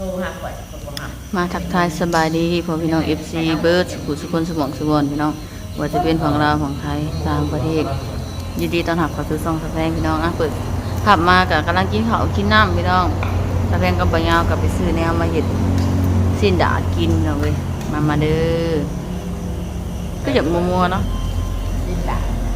รหาข่อยคนบ่หับมาทักทายสบายดีพ่อพี่น้อง FC เบิร์ดสุขสุคนสมองสุบอนพี่น้องว่าจะเป็นของเราวของไทยต่างประเทศยินดีต้อนรับเข้าสู่ช่องสะแพงพี่น้องอะเปิดขับมากับกำลังกินข้าวกินน้ำพี่น้องสะแพงกับปยาวกับไปซื้อแนวมาเห็ดสิ้นดาดกินเนาะเว้ยมามาเด้อก็อย่ามัวๆเนาะดินดามั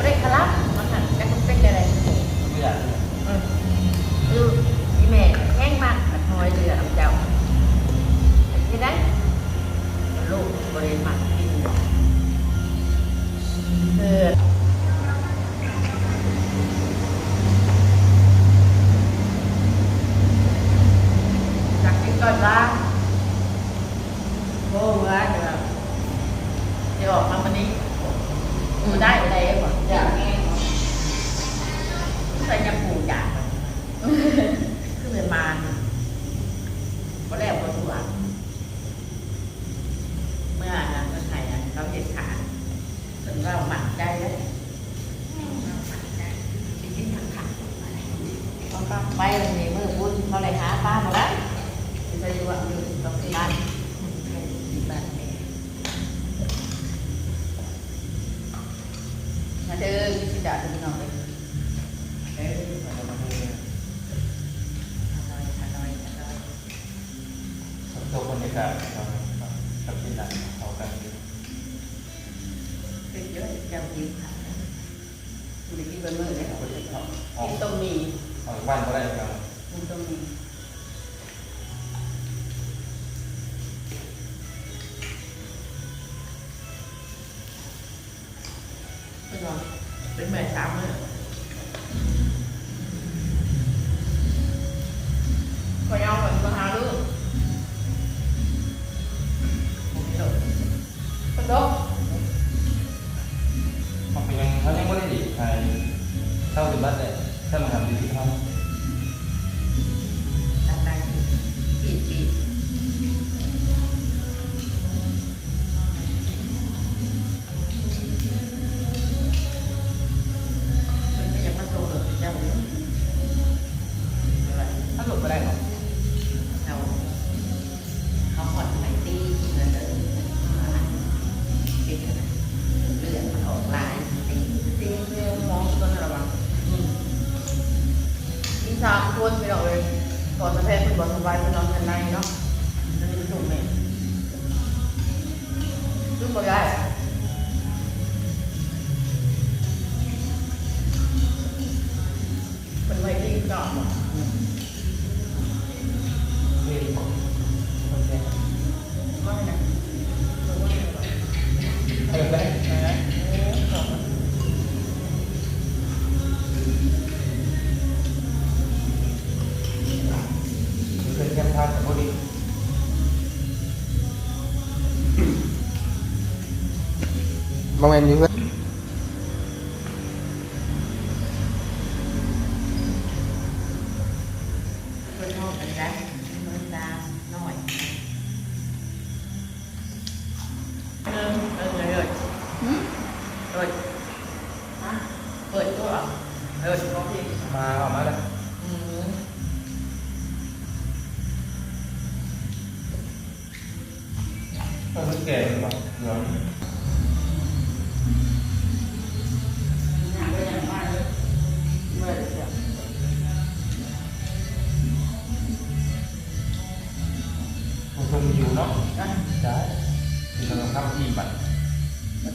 นจะเรี้ยคลับมันหันจะเป็นอะไรไม่อยากอืมคืออีแม่แห้งมากมันน้อยเดือดเจ้าที่ได้ลูกบริ ดินที่ด่าที่น้องเลยเอออร่อยอร่อยอร่อยตัวบรรยากาศครับกับที่หลังเอากันเป็นเยอะจำกินค่ะคุณไปกินบะหมี่เลยเอไปที่เขาออกกินต้มมีเอาบ้านก็ได้ครับกินต้มมี กระดกมันเป็นยังเขายังไม่ได้ดีใครเข้าถึงบ้านเลยถ้ามาทำดีที่เขา ซึ่งก็ บาง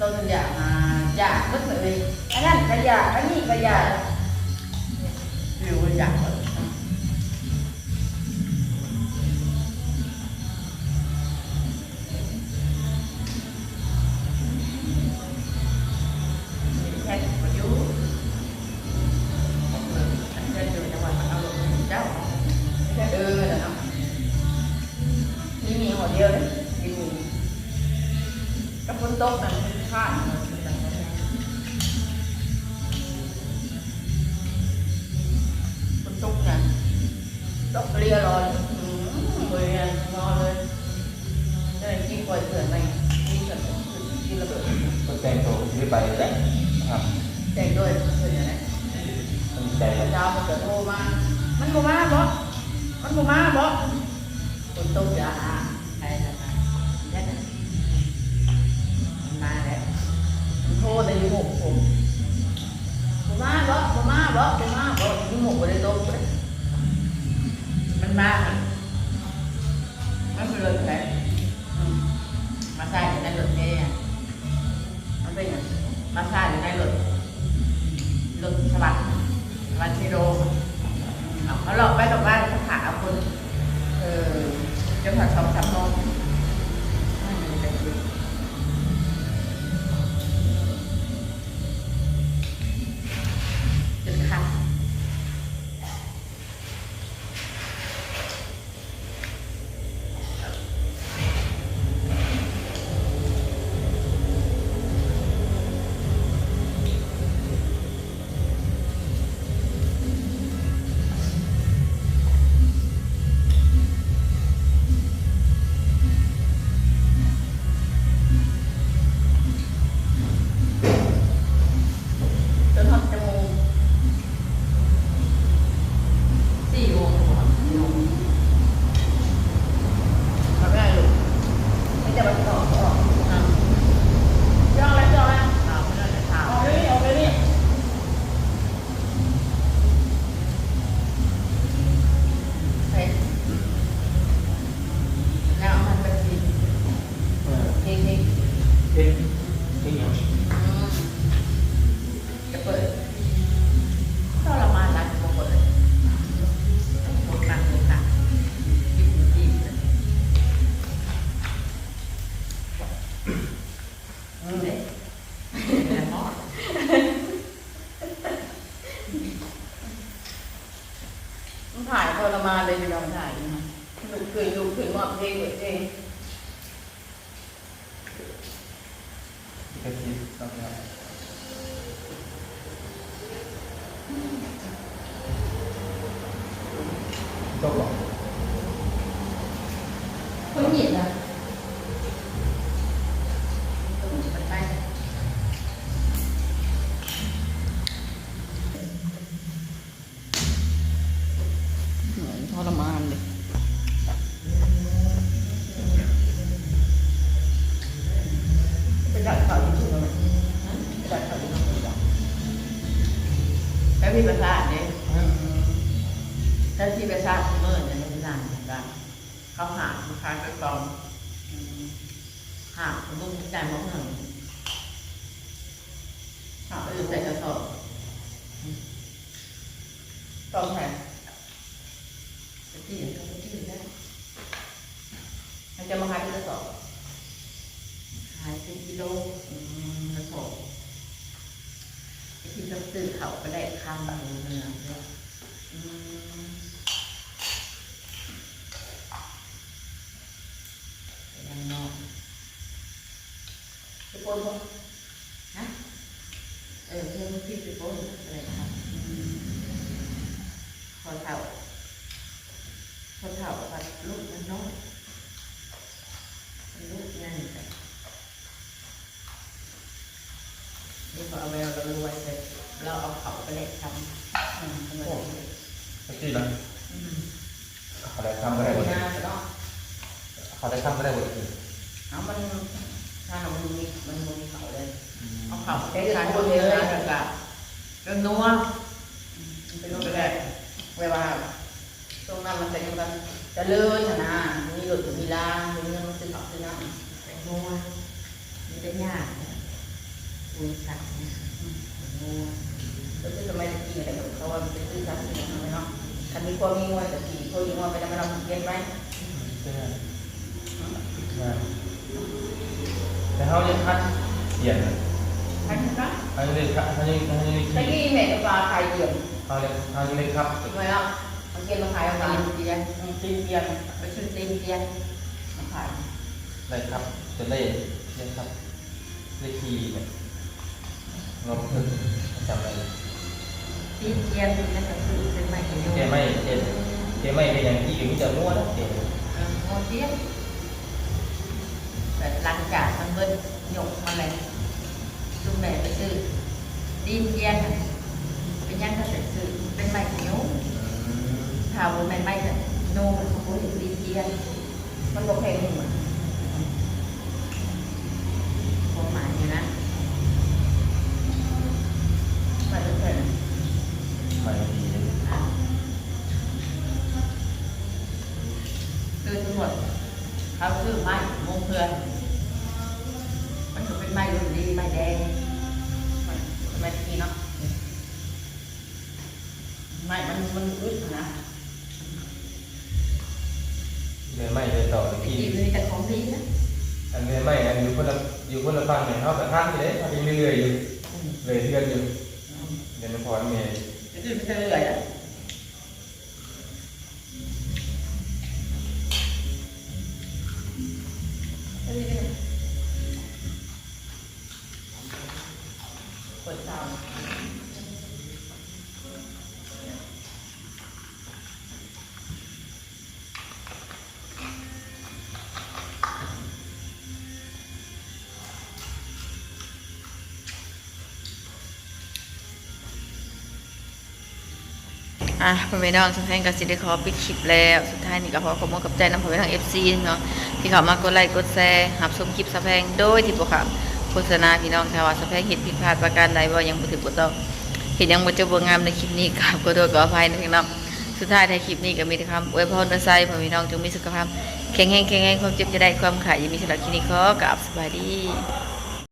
มันต้นอยากมาอยากก็เลยอันนั้นก็อยากอันนี้ก็อยาก มันบ่มาบ่มันบ่มาบ่คนตกยาใครจะมาเนี่ยนะมันมาแล้วมันโทรแต่อยี่หกผมบ่มาบ่บ่มาบ่บ่มาบ่ยี่หกบ่ได้ตกเลยมันมามันมันเป็นรถไหนอืมมาใส่อยู่ในรถเมล์อะมันเป็นอย่างมาใส่อยู่ในรถรถสวัสดิ์สวัสดิ์ชิโรเอา เขาหลอกไปกับบ้านเขาถามคน เออจะผ่อนสองสามโมง มเนี่ยแรงมากมันถ่ายทรมานเลยอยู่ลองถ่ายนะลูกเคยลูกเคยมอบเพลงเปิดเพลงกระชิบต้องเอาตกหรอคนหยิบนะ ถ้าที่ไปราทเมื่อเนี่ยมันนานเหมือนกันเขาหาลูกค้าไปกองหาลูกจ่ายมะม่วงหาไปอยู่ใส่กระสอบตองแทนจะที่อย่างก็ที่ได้ให้จะมาขายที่กระสอบขายเป็นกิโลกระสอบไอ้ที่เราซื้อเขาก็ได้คำหนึ่งเนื้อเนี่ยอืมไปยังนอก ไปโปนบ่นะเออเพื่อนพี่ไปโปนอะไรครับอืมพอเท่าพอเท่ากับลูกมันน้อยลูกนั่นไปนี่พอเอาแววเรารวยเลยเราเอาเขาไปเลยทำโอืมทำไมกระชิบนะเขาได้ทำก็ได้หมดเขาได้ทำก็ได้หมดเลยเอามัน ถ้ามันมีมันมีเขาเลย เอาเอาเขาไปทานคนเดียวเลยแล้วก็เรื่องนัวอืมมันเป็นนัวไปได้เวลาตรงนั้นมันจะยังกันจะเลื่อนนะมีหลุดมีลางมีเงินมันซื้อเขาซื้อน้ำเป็นนัวมีแต่ยากคุยสัตว์เนี่ยอืมเป็นนัวแล้วคือสมัยตะกี้อะไรแบบเขาว่ามันเป็นชื่อสัตว์ที่ไหนเนาะคันมีความมีงวยตะกี้พวกมีงวยไปแล้วมันเราเรียนไปใช่ไหม แต่เขายังคัดเปลี่ยนทันปะเขายังเล่นคัดเขายังเขายังเล่นตะขี้กี้แม่กับปลาไข่เยี่ยมเขาเล่นเขายังเล่นครับอีกไหมอะมันเกียนมาขายมาตีนเตียนตีนเตียนไปชื่อตีนเตียนมาขายได้ครับจะเล่นเล่นครับเล่นขี้เนี่ยงบเพิ่มจำได้เลยตีนเตียนนั่นก็คือเป็นไม้ขยุ่เจไม่เจเจไม่เป็นอย่างที่อยู่ที่จะนวดเจเออโมเตียน แต่หลังจากมันเบิ้ลหยกมาเลยลูกแม่ไปซื้อตีดินเย็นน่ะเป็นยังก็จะคือเป็นใบเหนียวถ้าว่าเป็นใบจะโน่มันเขาเห็นดินเย็นมันบอกแพงหนึ่ง เลยไม่เลยต่อตะที่กี้มันมีแต่ของดีนะอันเลยไม่อันอยู่คนละอยู่คนละฝั่งเนี่ยเขาแต่ท่านอยู่เลยทำไปเรื่อยๆอยู่เลยเพื่อนอยู่เดี๋ยวมันพอเมียตะกี้มันจะเรื่อยอะเปิดเตา อะพ่อแม่น้องสังแพงกับสิได้ขอปิดคลิปแล้ว สุดท้ายนี่ก็ขอขอบคุณกับใจน้ำพ่อแม่น้อง FC เนาะที่เขามากดไลค์กดแชร์หับชมคลิปสังแพงโดยที่บ่ค่ะโฆษณาพี่น้องถ้าวสังแพงเห็นผิดพลาดประการใดว่ายังบ่ถึงบ่ต้องเห็นยังบ่จบบ่งามในคลิปนี้กราบขอโทษขออภัยนะพี่น้องสุดท้ายในคลิปนี้ก็มีแต่คำอวยพรและไซพ่อแม่น้องจงมีสุขภาพแข็งแรงแข็งแรงความเจ็บจะได้ความขายยังมีสำหรับคลิปนี้ขอกราบสวัสดี